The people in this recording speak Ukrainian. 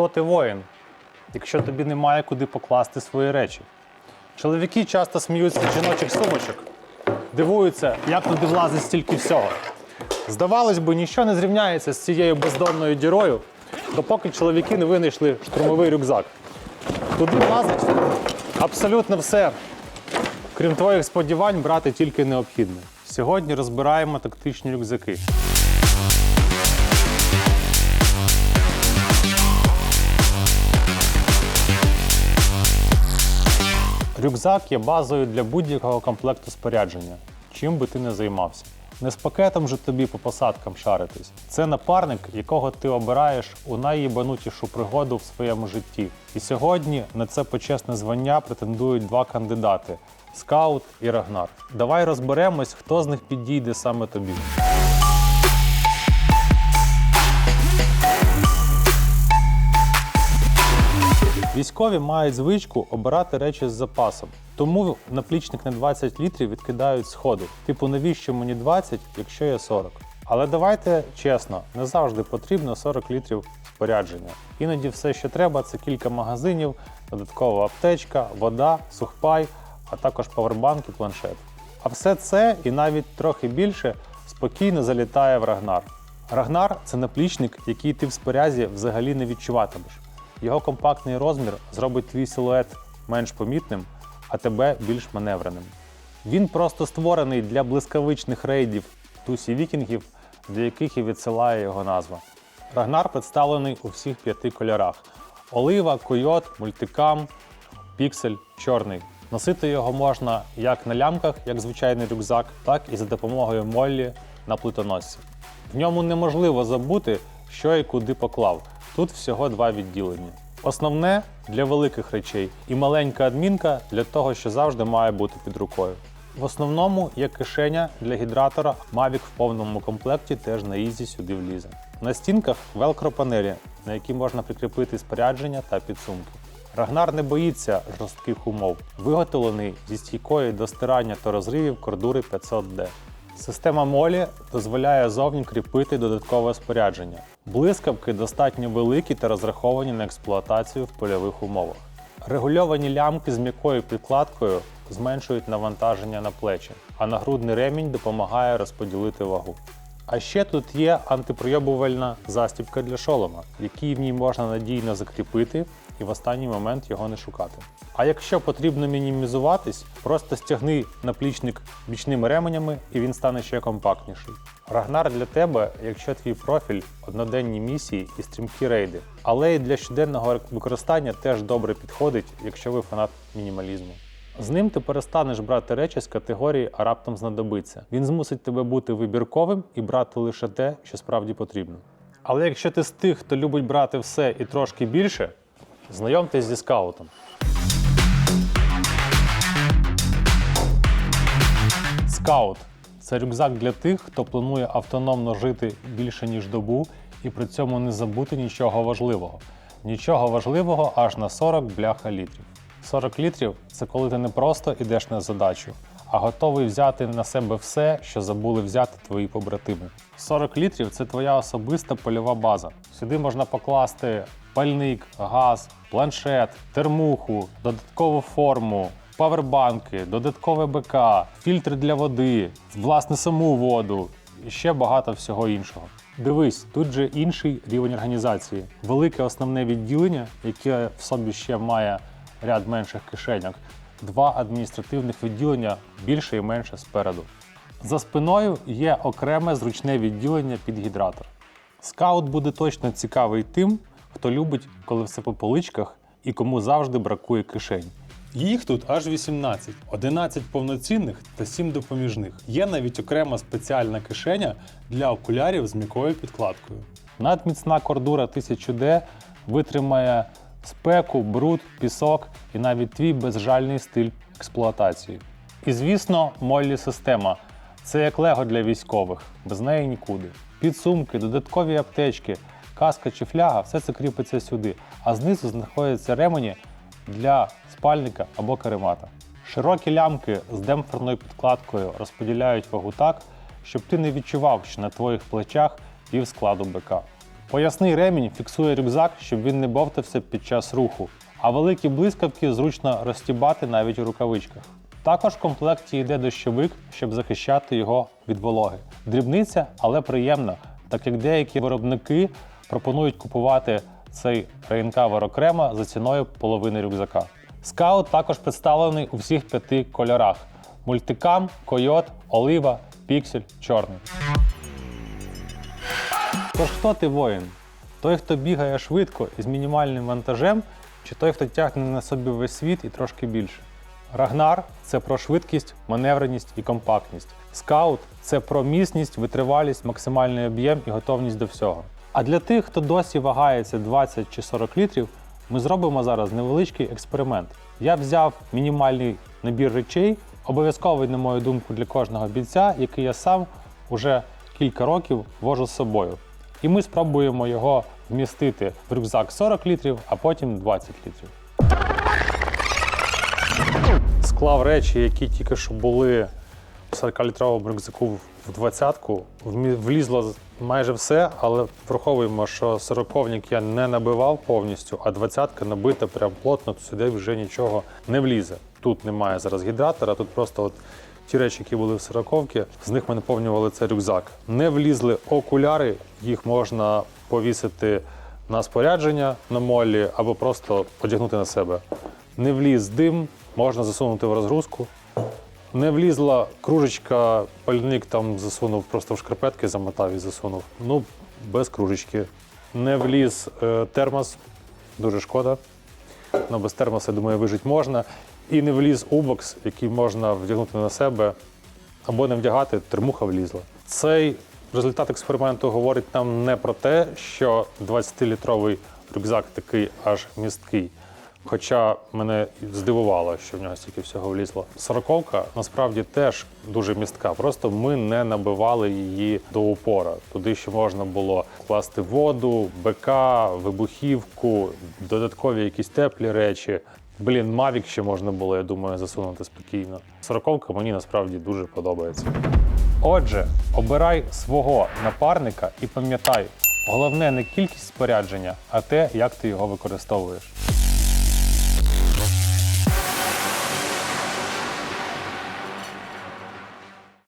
Хто ти воїн, якщо тобі немає куди покласти свої речі? Чоловіки часто сміються з жіночих сумочок, дивуються, як туди влазить стільки всього. Здавалось би, нічого не зрівняється з цією бездонною дірою, допоки чоловіки не винайшли штурмовий рюкзак. Туди влазить абсолютно все. Крім твоїх сподівань, брати тільки необхідне. Сьогодні розбираємо тактичні рюкзаки. Рюкзак є базою для будь-якого комплекту спорядження, чим би ти не займався. Не з пакетом же тобі по посадкам шаритись. Це напарник, якого ти обираєш у найїбанутішу пригоду в своєму житті. І сьогодні на це почесне звання претендують два кандидати скаут і Рагнар. Давай розберемось, хто з них підійде саме тобі. Військові мають звичку обирати речі з запасом. Тому наплічник на 20 літрів відкидають сходу. Типу, навіщо мені 20, якщо є 40? Але давайте чесно, не завжди потрібно 40 літрів спорядження. Іноді все, що треба, це кілька магазинів, додаткова аптечка, вода, сухпай, а також павербанк і планшет. А все це і навіть трохи більше спокійно залітає в Рагнар. Рагнар це наплічник, який ти в спорязі взагалі не відчуватимеш. Його компактний розмір зробить твій силует менш помітним, а тебе більш маневреним. Він просто створений для блискавичних рейдів тусі вікінгів, до яких і відсилає його назва. Рагнар представлений у всіх п'яти кольорах: олива, койот, мультикам, піксель, чорний. Носити його можна як на лямках, як звичайний рюкзак, так і за допомогою моллі на плитоносці. В ньому неможливо забути, що і куди поклав. Тут всього два відділення. Основне для великих речей і маленька адмінка для того, що завжди має бути під рукою. В основному є кишеня для гідратора, Mavic в повному комплекті теж на ізі сюди влізе. На стінках велкро панелі, на які можна прикріпити спорядження та підсумки. Рагнар не боїться жорстких умов, виготовлений зі стійкою до стирання та розривів кордури 500D. Система молі дозволяє зовні кріпити додаткове спорядження. Блискавки достатньо великі та розраховані на експлуатацію в польових умовах. Регульовані лямки з м'якою підкладкою зменшують навантаження на плечі, а нагрудний ремінь допомагає розподілити вагу. А ще тут є антипройобувальна застібка для шолома, який в ній можна надійно закріпити і в останній момент його не шукати. А якщо потрібно мінімізуватись, просто стягни наплічник бічними ременями і він стане ще компактніший. Рагнар для тебе, якщо твій профіль, одноденні місії і стрімкі рейди. Але і для щоденного використання теж добре підходить, якщо ви фанат мінімалізму. З ним ти перестанеш брати речі з категорії а раптом знадобиться. Він змусить тебе бути вибірковим і брати лише те, що справді потрібно. Але якщо ти з тих, хто любить брати все і трошки більше, знайомтесь зі скаутом. Скаут це рюкзак для тих, хто планує автономно жити більше ніж добу і при цьому не забути нічого важливого. Нічого важливого аж на 40 бляха літрів. 40 літрів це коли ти не просто йдеш на задачу, а готовий взяти на себе все, що забули взяти твої побратими. 40 літрів це твоя особиста польова база. Сюди можна покласти пальник, газ, планшет, термуху, додаткову форму, павербанки, додаткове БК, фільтри для води, власне саму воду і ще багато всього іншого. Дивись, тут же інший рівень організації. Велике основне відділення, яке в собі ще має ряд менших кишеньок, два адміністративних відділення більше і менше спереду. За спиною є окреме зручне відділення під гідратор. Скаут буде точно цікавий тим, хто любить, коли все по поличках і кому завжди бракує кишень. Їх тут аж 18, 11 повноцінних та 7 допоміжних. Є навіть окрема спеціальна кишеня для окулярів з м'якою підкладкою. Надміцна кордура 1000D витримає спеку, бруд, пісок і навіть твій безжальний стиль експлуатації. І звісно, моллі система це як лего для військових, без неї нікуди. Підсумки, додаткові аптечки, каска чи фляга все це кріпиться сюди, а знизу знаходяться ремені для спальника або каремата. Широкі лямки з демпферною підкладкою розподіляють вагу так, щоб ти не відчував, що на твоїх плечах пів складу БК. Поясний ремінь фіксує рюкзак, щоб він не бовтався під час руху, а великі блискавки зручно розтібати навіть у рукавичках. Також в комплекті йде дощовик, щоб захищати його від вологи. Дрібниця, але приємна, так як деякі виробники пропонують купувати цей рейнкавер окремо за ціною половини рюкзака. Скаут також представлений у всіх п'яти кольорах: мультикам, койот, олива, піксель, чорний. Тож хто ти воїн? Той, хто бігає швидко і з мінімальним вантажем, чи той, хто тягне на собі весь світ і трошки більше? Рагнар це про швидкість, маневреність і компактність. Скаут це про міцність, витривалість, максимальний об'єм і готовність до всього. А для тих, хто досі вагається 20 чи 40 літрів, ми зробимо зараз невеличкий експеримент. Я взяв мінімальний набір речей, обов'язковий, на мою думку, для кожного бійця, який я сам уже кілька років вожу з собою. І ми спробуємо його вмістити в рюкзак 40 літрів, а потім 20 літрів. Склав речі, які тільки що були в 40-літровому рюкзаку в 20-ку. Влізло майже все, але враховуємо, що 40-ник я не набивав повністю, а 20-ка набита прям плотно, то сюди вже нічого не влізе. Тут немає зараз гідратора, тут просто от ті речі, які були в 40-ки, з них ми наповнювали цей рюкзак. Не влізли окуляри, їх можна повісити на спорядження на молі або просто одягнути на себе. Не вліз дим, можна засунути в розгрузку. Не влізла кружечка, пальник там засунув, просто в шкарпетки замотав і засунув. Ну, без кружечки. Не вліз е, термос, дуже шкода. Ну, без термоса, думаю, вижити можна. І не вліз убокс, який можна вдягнути на себе або не вдягати, термуха влізла. Цей результат експерименту говорить нам не про те, що 20-літровий рюкзак такий аж місткий. Хоча мене здивувало, що в нього стільки всього влізло. Сороковка насправді теж дуже містка. Просто ми не набивали її до упора. Туди ще можна було класти воду, БК, вибухівку, додаткові якісь теплі речі. Блін, Мавік ще можна було, я думаю, засунути спокійно. Сороковка мені насправді дуже подобається. Отже, обирай свого напарника і пам'ятай, головне не кількість спорядження, а те, як ти його використовуєш.